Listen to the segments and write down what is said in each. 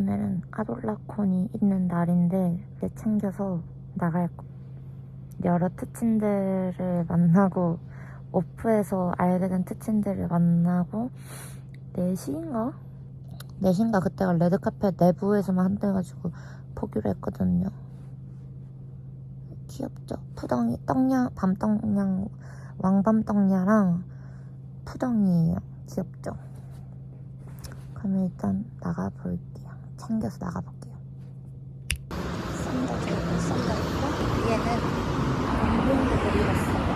오늘은 아돌라콘이 있는 날인데 챙겨서 나갈 거. 여러 특친들을 만나고 오프에서 알게 된 특친들을 만나고 4시인가? 4시인가 그때가 레드카펫 내부에서만 한대가지고 포기를 했거든요. 귀엽죠? 푸덩이, 떡냥, 밤떡냥, 왕밤떡냐랑 푸덩이에요. 귀엽죠? 그러면 일단 나가볼게요. 챙겨서 나가볼게요. 있고, 썬더 있고, 얘는 공룡들을 입었어요.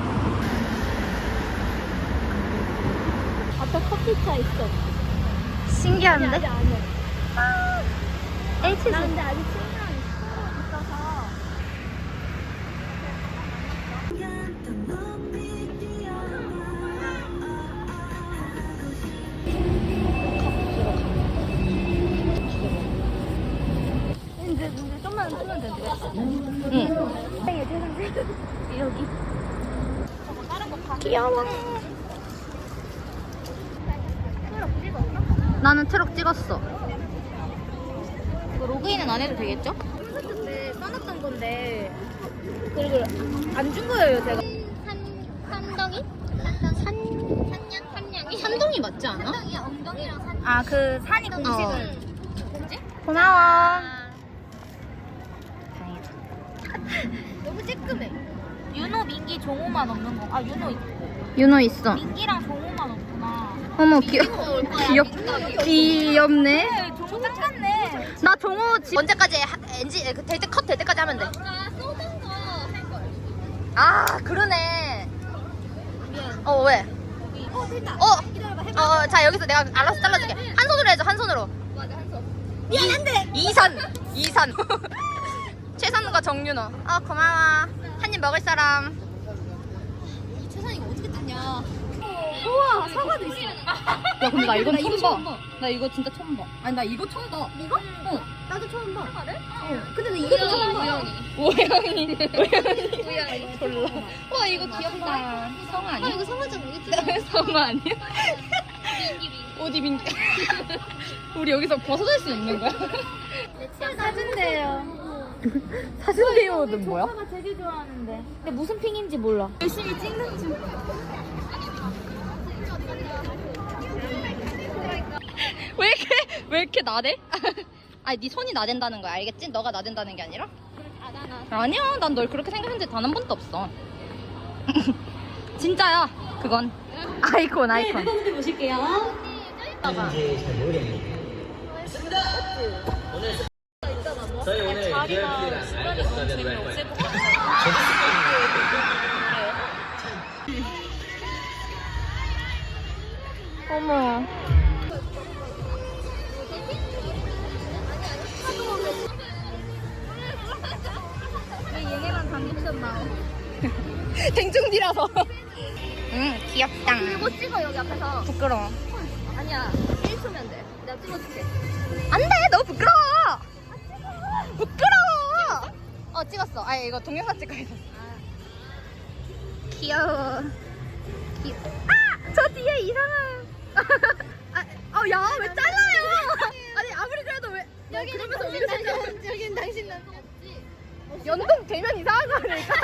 앞에 커피차 있어. 신기한데? 아직 안 해. HG. 나 근데 아직 쓰면 되지. 응. 여기. 귀여워. 나는 트럭 찍었어. 이거 로그인은 안 해도 되겠죠? 때 써놨던 건데 그리고 안 준 거예요 제가 한, 산덩이? 산, 산냥? 산냥이? 산동이 맞지 않아? 산덩이 엉덩이랑 산 아그 산이 공식은 뭐지? 고마워. 너무 쬐끔해 윤호, 민기, 종호만 없는 거. 아 윤호 있고 윤호 있어. 민기랑 종호만 없구나 어머 귀여. 귀엽. 귀엽네. 네, 종호 딱 같네 나 종호 지... 언제까지 엔지 그될때 컷 될 때까지 하면 돼. 아까 쏘던 거 할 걸 아 그러네. 미안 어 왜? 어 됐다 어. 기다려봐 해봐 어, 자 여기서 내가 알아서 잘라줄게. 한 손으로 해줘, 한 손으로. 맞아 한손 미안한데 이산, 이산. 최선과 정윤호. 아 고마워. 한 입 먹을 사람. 이 최선이 이거 어떻게 뜯냐 우와 사과도 있어 야 근데 나 이건 처음 봐. 나 이거 진짜 처음 봐. 아니 나 이거 처음 봐 이거? 어. 나도 처음 봐? 어 근데 나 이것도 처음 봐 오영이. 우연히 졸라. 와 이거 귀엽다. 성아 아 아니야? 이거 성화장 모르겠지? 성아 아니야? 어디 민기? 우리 여기서 벗어날 수 있는 거야? 사준대요 사진 배우는 뭐야? 조카가 되게 좋아하는데 근데 무슨 핑인지 몰라 열심히 찍는 중 왜 이렇게 왜 이렇게 나대? 아니 네 손이 나댄다는 거야 알겠지? 너가 나댄다는 게 아니라? 아니야 난 널 그렇게 생각한 적 단 한 번도 없어 진짜야 그건 아이콘 아이콘 네, 보실게요 인지 잘 모르겠네요. 저희 오늘 VIP랑 알고 스타디오로 할 거예요. 어머 왜 얘네만 단독샷 나와 댕중디라서. 응 귀엽다. 이거 찍어 여기 앞에서. 부끄러워. 아니야 1초면 돼. 내가 찍어줄게. 안 돼 너무 부끄러워 부끄러워 찍었어. 아 이거 동영상 찍어야 돼. 귀여워. 귀... 아 저 뒤에 이상한. 아야왜 잘라요? 아니 아무리 그래도 왜 여기는 그러면서 당신 우리가 남자 여기는 당신 남자였지? 연동 되면 이상한 거니까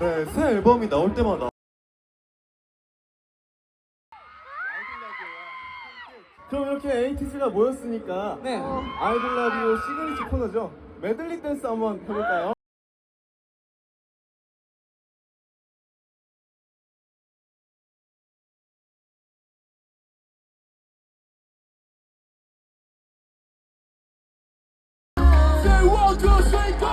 네, 새 앨범이 나올 때마다 그럼 이렇게 에이티즈가 모였으니까 네. 아이돌 라디오 시그니처 코너죠. 메들리 댄스 한번 해볼까요? 이런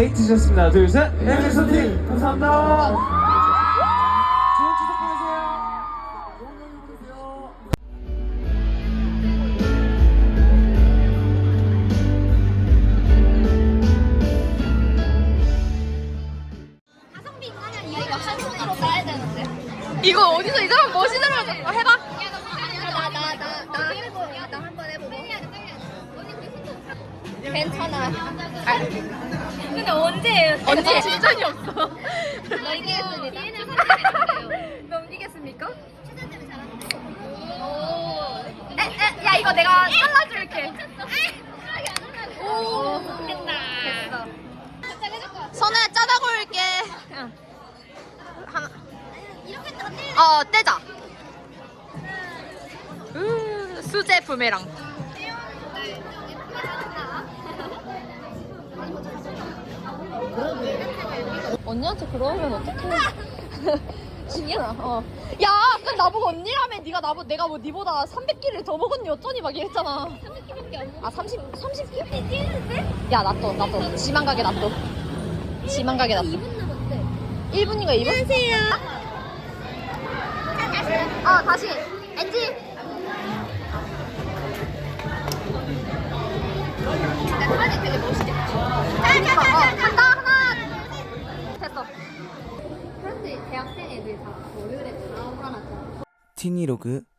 에이티즈였습니다. 둘, 셋. 네, 선팀 감사합니다. 이거 어디서 이 사람 갖고 해봐. 나나나나 해보. 나 한번 해보고. 괜찮아. 근데 언제예요? 언제 시전이 없어. 넘기겠습니다. 넘기겠습니까? 오. 에, 에, 야 이거 내가 잘라줄게. 오. 됐다. 됐어. 손에 짜다 고일게. 하나. 이렇게. 어 떼자. 으, 수제 부메랑. 언니한테 그러면 어떡해? 진이야. 어. 야, 그 나보고 언니라며. 네가 나보 내가 뭐 니보다 300끼를 더 먹었니 어쩌니 막 이랬잖아. 30개밖에 안 아, 30 30끼? 뛰는데? 야, 놔둬, 놔둬. 지만 가게 놔둬. 지만 가게 놔둬. 2분 남았대. 1분인가 2분? 안녕하세요. 자, 다시. 126